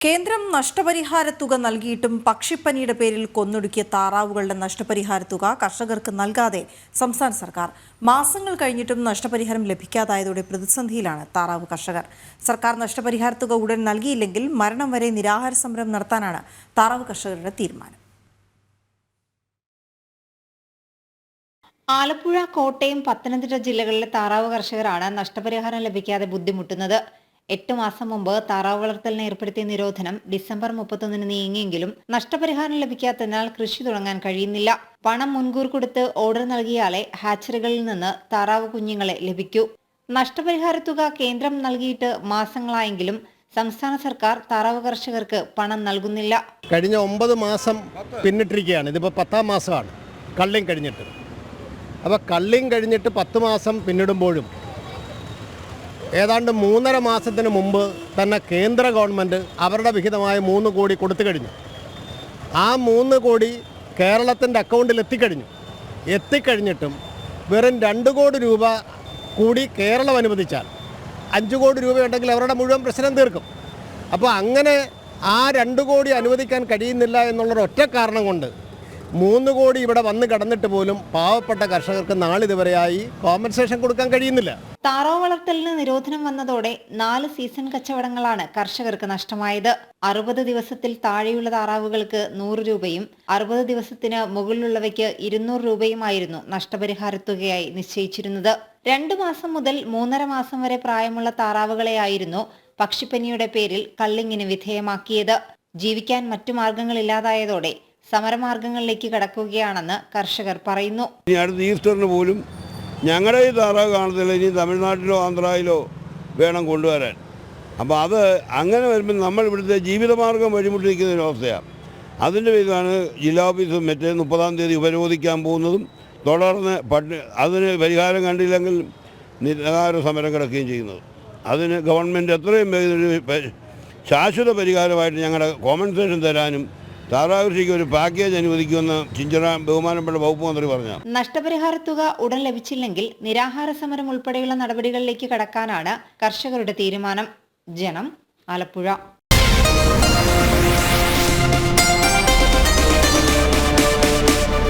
കേന്ദ്രം നഷ്ടപരിഹാര തുക നൽകിയിട്ടും പക്ഷിപ്പനിയുടെ പേരിൽ കൊന്നൊടുക്കിയ താറാവുകളുടെ നഷ്ടപരിഹാര തുക കർഷകർക്ക് നൽകാതെ സംസ്ഥാന സർക്കാർ മാസങ്ങൾ കഴിഞ്ഞിട്ടും നഷ്ടപരിഹാരം ലഭിക്കാതായതോടെ പ്രതിസന്ധിയിലാണ് താറാവ് കർഷകർ. സർക്കാർ നഷ്ടപരിഹാര തുക ഉടൻ നൽകിയില്ലെങ്കിൽ മരണം വരെ നിരാഹാര സമരം നടത്താനാണ് താറാവ് കർഷകരുടെ തീരുമാനം. ആലപ്പുഴ കോട്ടയം പത്തനംതിട്ട ജില്ലകളിലെ താറാവ് കർഷകരാണ് നഷ്ടപരിഹാരം ലഭിക്കാതെ ബുദ്ധിമുട്ടുന്നത്. എട്ട് മാസം മുമ്പ് താറാവ് വളർത്തലിന് ഏർപ്പെടുത്തിയ നിരോധനം ഡിസംബർ മുപ്പത്തൊന്നിന് നീങ്ങിയെങ്കിലും നഷ്ടപരിഹാരം ലഭിക്കാത്തതിനാൽ കൃഷി തുടങ്ങാൻ കഴിയുന്നില്ല. പണം മുൻകൂർ കൊടുത്ത് ഓർഡർ നൽകിയാലേ ഹാച്ചറികളിൽ നിന്ന് താറാവ് കുഞ്ഞുങ്ങളെ ലഭിക്കൂ. നഷ്ടപരിഹാര തുക കേന്ദ്രം നൽകിയിട്ട് മാസങ്ങളായെങ്കിലും സംസ്ഥാന സർക്കാർ താറാവ് കർഷകർക്ക് പണം നൽകുന്നില്ല. കഴിഞ്ഞ ഒമ്പത് മാസം പിന്നിട്ടിരിക്കുകയാണ്. ഇതിപ്പോൾ പത്താം മാസമാണ്. കള്ളിങ് കഴിഞ്ഞിട്ട്. അപ്പോൾ കള്ളിങ് കഴിഞ്ഞിട്ട് പത്ത് മാസം പിന്നിടുമ്പോഴും ഏതാണ്ട് മൂന്നര മാസത്തിന് മുമ്പ് തന്നെ കേന്ദ്ര ഗവൺമെന്റ് അവരുടെ വിഹിതമായ മൂന്ന് കോടി കൊടുത്തു കഴിഞ്ഞു. ആ മൂന്ന് കോടി കേരളത്തിന്റെ അക്കൗണ്ടിൽ എത്തിക്കഴിഞ്ഞു. എത്തിക്കഴിഞ്ഞിട്ടും വെറും രണ്ട് കോടി രൂപ കൂടി കേരളം അനുവദിച്ചാൽ അഞ്ച് കോടി രൂപയുണ്ടെങ്കിൽ അവരുടെ മുഴുവൻ പ്രശ്നം തീർക്കും. അപ്പോൾ അങ്ങനെ ആ രണ്ട് കോടി അനുവദിക്കാൻ കഴിയുന്നില്ല എന്നുള്ളൊരു ഒറ്റ കാരണം കൊണ്ട് മൂന്ന് കോടി ഇവിടെ വന്ന് കടന്നിട്ട് പോലും പാവപ്പെട്ട കർഷകർക്ക് നാളിതുവരെയായി കോമ്പൻസേഷൻ കൊടുക്കാൻ കഴിയുന്നില്ല. താറാവ് വളർത്തലിന് നിരോധനം വന്നതോടെ നാല് സീസൺ കച്ചവടങ്ങളാണ് കർഷകർക്ക് നഷ്ടമായത്. അറുപത് ദിവസത്തിൽ താഴെയുള്ള താറാവുകൾക്ക് നൂറ് രൂപയും അറുപത് ദിവസത്തിന് മുകളിലുള്ളവയ്ക്ക് ഇരുന്നൂറ് രൂപയുമായിരുന്നു നഷ്ടപരിഹാര തുകയായി നിശ്ചയിച്ചിരുന്നത്. രണ്ടു മാസം മുതൽ മൂന്നര മാസം വരെ പ്രായമുള്ള താറാവുകളെയായിരുന്നു പക്ഷിപ്പനിയുടെ പേരിൽ കള്ളിങ്ങിന് വിധേയമാക്കിയത്. ജീവിക്കാൻ മറ്റു മാർഗങ്ങളില്ലാതായതോടെ സമരമാർഗങ്ങളിലേക്ക് കടക്കുകയാണെന്ന് കർഷകർ പറയുന്നു. ഈസ്റ്ററിന് പോലും ഞങ്ങളുടെ ഈ താറാവ് കാണത്തില്ല ഇനി തമിഴ്നാട്ടിലോ ആന്ധ്രയിലോ വേണം കൊണ്ടുവരാൻ. അപ്പോൾ അത് അങ്ങനെ വരുമ്പോൾ നമ്മൾ ഇവിടുത്തെ ജീവിതമാർഗം വഴിമുട്ടി നിൽക്കുന്ന ഒരു അവസ്ഥയാണ് അതിന്റെ പേരിലാണ് ജില്ലാ ഓഫീസ് മറ്റേ മുപ്പതാം തീയതി ഉപരോധിക്കാൻ പോകുന്നതും തുടർന്ന് പട്ടി അതിന് പരിഹാരം കണ്ടില്ലെങ്കിൽ നിരാഹാര സമരം കിടക്കുകയും ചെയ്യുന്നത്. അതിന് ഗവൺമെന്റ് എത്രയും ശാശ്വത പരിഹാരമായിട്ട് ഞങ്ങളുടെ കോമ്പൻസേഷൻ തരാനും താറാവ് കൃഷിക്ക് ഒരു പാക്കേജ് അനുവദിക്കുമെന്ന് ചിഞ്ചറ ബഹുമാനപ്പെട്ട വകുപ്പ് മന്ത്രി പറഞ്ഞു. നഷ്ടപരിഹാര തുക ഉടൻ ലഭിച്ചില്ലെങ്കിൽ നിരാഹാര സമരം ഉൾപ്പെടെയുള്ള നടപടികളിലേക്ക് കടക്കാനാണ് കർഷകരുടെ തീരുമാനം. ജനം ആലപ്പുഴ.